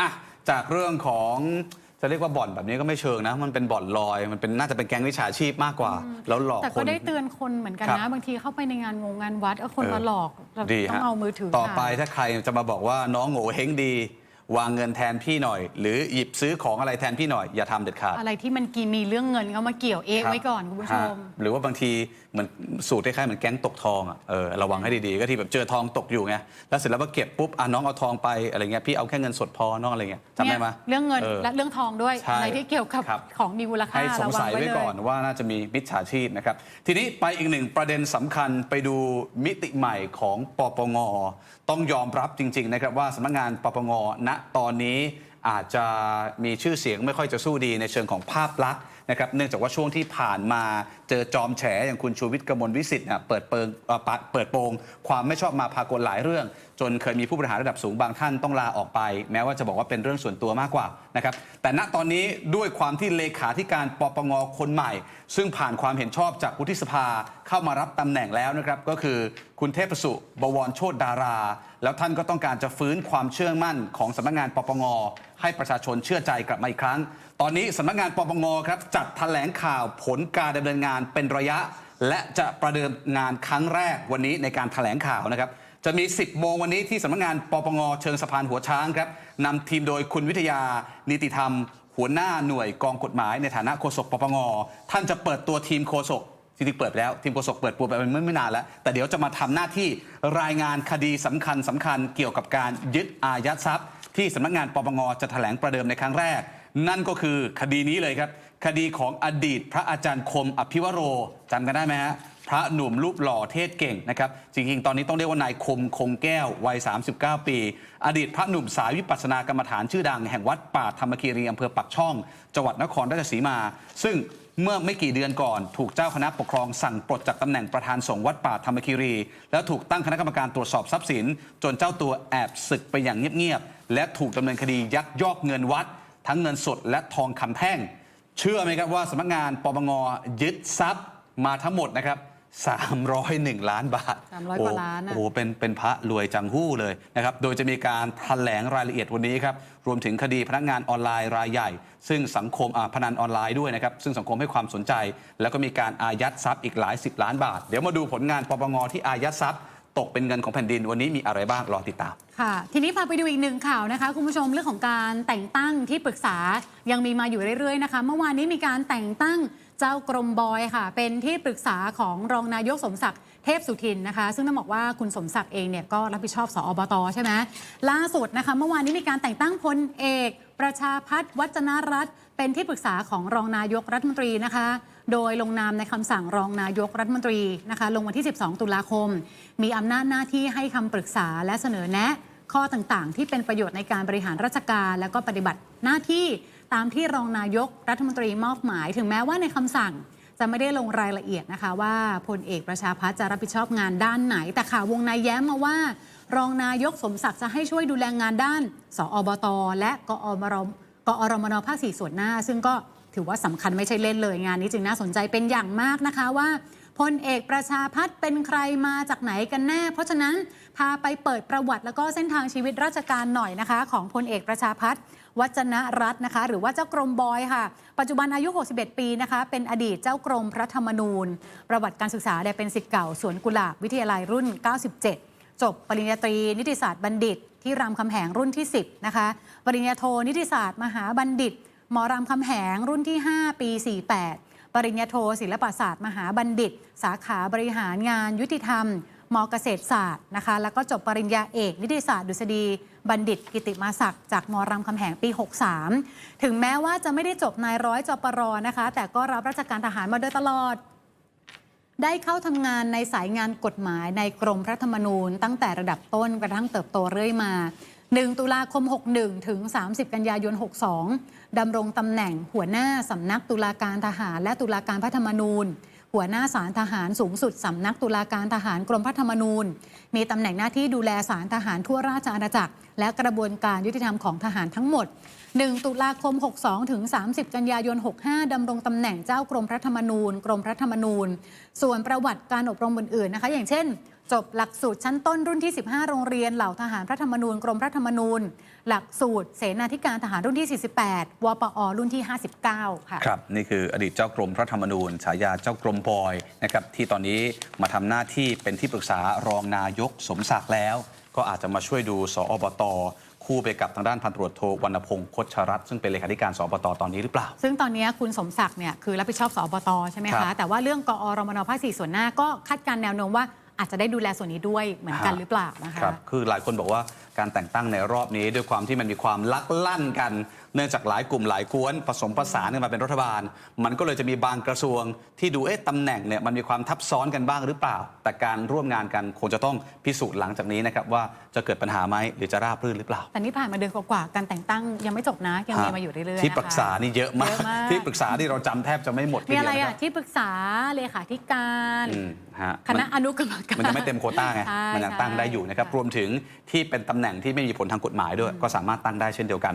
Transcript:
อะจากเรื่องของจะเรียกว่าบ่อนแบบนี้ก็ไม่เชิงนะ มันเป็นบ่อนลอย มันเป็นน่าจะเป็นแก๊งวิชาชีพมากกว่า แล้วหลอกแต่คก็นได้เตือนคนเหมือนกันครันะบบางทีเข้าไปในงานงงงานวัดเอาคนเออมาหลอกเราดีต้องฮะเอามือถือ ต่อไปถ่ายถ้าใครจะมาบอกว่าน้องโง่เฮงดี วางเงินแทนพี่หน่อย หรือหยิบซื้อของอะไรแทนพี่หน่อยอย่าทำเด็ดขาด อะไรที่มันกีมีเรื่องเงินเข้ามาเกี่ยวเองครับไว้ก่อนคุณผู้ชมฮะหรือว่าบางทีเหมือนสูตรคล้ายๆเหมือนแก๊งตกทองอะเออระวังให้ดีๆ ก็ที่แบบเจอทองตกอยู่ไงแล้วเสร็จแล้วก็เก็บปุ๊บอะน้องเอาทองไปอะไรเงี้ยพี่เอาแค่เงินสดพอน้องอะไรเงี้ยจำได้ไหมเนี่ยเรื่องเงินออและเรื่องทองด้วยใช่อะไรที่เกี่ยวกับครับ ของมีมูลค่าให้สงสัยระไว้เลยก่อนว่าน่าจะมีมิจฉาชีพนะครับ ทีนี้ไปอีกหนึ่งประเด็นสำคัญไปดูมิติใหม่ของปปง ต้องยอมรับจริง ๆ นะครับว่าสำนักงานปปงณตอนนี้อาจจะมีชื่อเสียงไม่ค่อยจะสู้ดีในเชิงของภาพลักษณ์ นะครับเนื่องจากว่าช่วงที่ผ่านมาเจอจอมแฉอย่างคุณชูวิทย์กมลวิสิทธิ์เปิดเปิงเปิดโปงความไม่ชอบมาพากลหลายเรื่อง จนเคยมีผู้บริหารระดับสูงบางท่านต้องลาออกไป แม้ว่าจะบอกว่าเป็นเรื่องส่วนตัวมากกว่านะครับแต่ณตอนนี้ด้วยความที่เลขาธิการปปงคนใหม่ ซึ่งผ่านความเห็นชอบจากวุฒิสภาเข้ามารับตำแหน่งแล้วนะครับก็คือคุณเทพสุบวรโชตดารา แล้วท่านก็ต้องการจะฟื้นความเชื่อมั่นของสำนักงานปปงให้ประชาชนเชื่อใจกลับมาอีกครั้ง ตอนนี้สำนักงานปปงครับจัดแถลงข่าวผลการดำเนินงานเป็นระยะ และจะประเดิมงานครั้งแรกวันนี้ในการแถลงข่าวนะครับจะมี 10 โมงวันนี้ที่สำนักงานปปงเชิงสะพานหัวช้างครับนำทีมโดยคุณวิทยา นิติธรรม หัวหน้าหน่วยกองกฎหมายในฐานะโฆษกปปงท่านจะเปิดตัวทีมโฆษกจริงๆเปิดไปแล้ว ทีมโฆษกเปิดตัวไปเมื่อไม่นานแล้ว แต่เดี๋ยวจะมาทำหน้าที่รายงานคดีสำคัญสำคัญเกี่ยวกับการยึดอายัดทรัพย์ ที่สำนักงานปปงจะแถลงประเดิมในครั้งแรก นั่นก็คือคดีนี้เลยครับ คดีของอดีตพระอาจารย์คมอภิวโรจำกันได้ไหมฮะพระหนุ่มรูปหล่อเทศเก่งนะครับ จริงๆ ตอนนี้ต้องเรียกว่านายคมคงแก้ววัย 39 ปี อดีตพระหนุ่มสายวิปัสสนากรรมฐานชื่อดัง แห่งวัดป่าธรรมคีรีอำเภอปักช่อง จังหวัดนครราชสีมา ซึ่งเมื่อไม่กี่เดือนก่อน ถูกเจ้าคณะปกครองสั่งปลดจากตำแหน่งประธานสงฆ์วัดป่าธรรมคีรี แล้วถูกตั้งคณะกรรมการตรวจสอบทรัพย์สิน จนเจ้าตัวแอบศึกไปอย่างเงียบๆและถูกดำเนินคดียักยอกเงินวัด ทั้งเงินสดและทองคำแท่ง เชื่อไหมครับว่าสำนักงานปปงยึดทรัพย์มาทั้งหมดนะครับ 301 ล้านบาท300กว่าล้านอะ โอ้โหเป็นเป็นพระรวยจังหู้เลยนะครับ โดยจะมีการแถลงรายละเอียดวันนี้ครับ รวมถึงคดีพนักงานออนไลน์รายใหญ่ ซึ่งสังคมอ่าพนันออนไลน์ด้วยนะครับ ซึ่งสังคมให้ความสนใจ แล้วก็มีการอายัดทรัพย์อีกหลายสิบล้านบาท เดี๋ยวมาดูผลงานปปงที่อายัดทรัพย์ ตกเป็นเงินของแผ่นดินวันนี้มีอะไรบ้างรอติดตาม ค่ะ ทีนี้พาไปดูอีกหนึ่งข่าวนะคะ คุณผู้ชมเรื่องของการแต่งตั้งที่ปรึกษายังมีมาอยู่เรื่อยๆนะคะ เมื่อวานนี้มีการแต่งตั้ง เจ้ากรมบอยค่ะ เป็นที่ปรึกษาของรองนายกสมศักดิ์เทพสุทินนะคะ ซึ่งต้องบอกว่าคุณสมศักดิ์เองเนี่ยก็รับผิดชอบสอบตใช่ไหมล่าสุดนะคะเมื่อวานนี้มีการแต่งตั้งพลเอก ประชาพัฒวัจนรัตน์เป็นที่ปรึกษาของรองนายกรัฐมนตรีนะคะ โดยลงนามในคำสั่งรองนายกรัฐมนตรีนะคะ ลงวันที่ 12 ตุลาคม มีอำนาจหน้าที่ให้คำปรึกษาและเสนอแนะข้อต่างๆ ที่เป็นประโยชน์ในการบริหารราชการ และก็ปฏิบัติหน้าที่ ตามที่รองนายกรัฐมนตรีมอบหมาย ถึงแม้ว่าในคำสั่งจะไม่ได้ลงรายละเอียดนะคะ ว่าพลเอกประชาพัฒจะรับผิดชอบงานด้านไหน แต่ข่าววงในแย้มมาว่า รองนายกสมศักดิ์จะให้ช่วยดูแลงานด้าน สอบต และกอมรกอรมนภาคสี่ส่วนหน้า ซึ่งก็ถือว่าสำคัญไม่ใช่เล่นเลยงานนี้จึงน่าสนใจเป็นอย่างมากนะคะว่า พลเอกประชาพัฒน์เป็นใครมาจากไหนกันแน่ เพราะฉะนั้นพาไปเปิดประวัติแล้วก็เส้นทางชีวิตราชการหน่อยนะคะ ของพลเอกประชาพัฒน์วัจนรัตน์นะคะ หรือว่าเจ้ากรมบอยค่ะ ปัจจุบันอายุ 61 ปีนะคะ เป็นอดีตเจ้ากรมพระธรรมนูญ ประวัติการศึกษาเนี่ยเป็นศิษย์เก่าสวนกุหลาบวิทยาลัยรุ่น 97 จบปริญญาตรี นิติศาสตร์บัณฑิต ที่รามคำแหงรุ่นที่ 10 นะคะ ปริญญาโทนิติศาสตร์ มหาบัณฑิตมรามคำแหงรุ่นที่ 5 ปี 48 ปริญญาโทศิลปศาสตร์ มหาบัณฑิต สาขาบริหารงานยุติธรรมมเกษตรศาสตร์นะคะ แล้วก็จบปริญญาเอกนิติศาสตร์ดุษฎีบัณฑิต กิติมาศักดิ์จากมรามคำแหงปี 63 ถึงแม้ว่าจะไม่ได้จบนายร้อยจปรนะคะ แต่ก็รับราชการทหารมาโดยตลอด ได้เข้าทำงานในสายงานกฎหมายในกรมพระธรรมนูญ ตั้งแต่ระดับต้นกระทั่งเติบโตเรื่อยมา 1 ตุลาคม 61 ถึง 30 กันยายน 62 ดำรงตำแหน่งหัวหน้าสำนักตุลาการทหาร และตุลาการพระธรรมนูญ หัวหน้าศาลทหารสูงสุดสำนักตุลาการทหารกรมพระธรรมนูญ มีตำแหน่งหน้าที่ดูแลศาลทหารทั่วราชอาณาจักร และกระบวนการยุติธรรมของทหารทั้งหมด 1 ตุลาคม 62 ถึง 30 กันยายน 65 ดำรงตำแหน่งเจ้ากรมพระธรรมนูญ กรมพระธรรมนูญ ส่วนประวัติการอบรมอื่นๆนะคะ อย่างเช่น จบหลักสูตรชั้นต้นรุ่นที่ 15 โรงเรียนเหล่าทหารพระธรรมนูญกรมพระธรรมนูญ หลักสูตรเสนาธิการทหารรุ่นที่ 48 วปอ รุ่นที่ 59 ค่ะ ครับ นี่คืออดีตเจ้ากรมพระธรรมนูญ ฉายาเจ้ากรมบอยนะครับที่ตอนนี้มาทำหน้าที่เป็นที่ปรึกษารองนายกสมศักดิ์แล้ว ก็อาจจะมาช่วยดูสอบตคู่ไปกับทางด้านพันตรวจโทวรรณพงศ์คชรัตน์ซึ่งเป็นเลขาธิการสอบตตอนนี้หรือเปล่า ซึ่งตอนนี้คุณสมศักดิ์เนี่ยคือรับผิดชอบสอบตใช่ไหมครัคะบแต่ว่าเรื่องกอรมนภาคสี่ส่วนหน้าก็คาดการณ์แนวโน้มว่า อาจจะได้ดูแลส่วนนี้ด้วยเหมือนกันฮะหรือเปล่านะคะ ครับ คือหลายคนบอกว่าการแต่งตั้งในรอบนี้ด้วยความที่มันมีความลักลั่นกัน เนื่องจากหลายกลุ่มหลายกวนผสมผสานกันมาเป็นรัฐบาล มันก็เลยจะมีบางกระทรวง ที่ดูเอ๊ะตำแหน่งเนี่ยมันมีความทับซ้อนกันบ้างหรือเปล่า แต่การร่วมงานกันคงจะต้องพิสูจน์หลังจากนี้นะครับว่าจะเกิดปัญหาไหมหรือจะราบรื่นหรือเปล่า แต่นี่ผ่านมาเดือนกว่าๆการแต่งตั้งยังไม่จบนะยังมีมาอยู่เรื่อยๆที่นะคะปรึกษานี่เยอะมากเยอะมาก ที่ปรึกษาที่เราจำแทบจะไม่หมดทีมีเดีอะยวไรนะคอะรับที่ปรึกษาเลขาธิการอืมฮะคณะอนุกรรมการมันจะไม่เต็มโควต้าไงใช่มันยังตั้งได้อยู่นะครับใช่รวมถึงที่เป็นตำแหน่งที่ไม่มีผลทางกฎหมายด้วย ก็สามารถตั้งได้เช่นเดียวกัน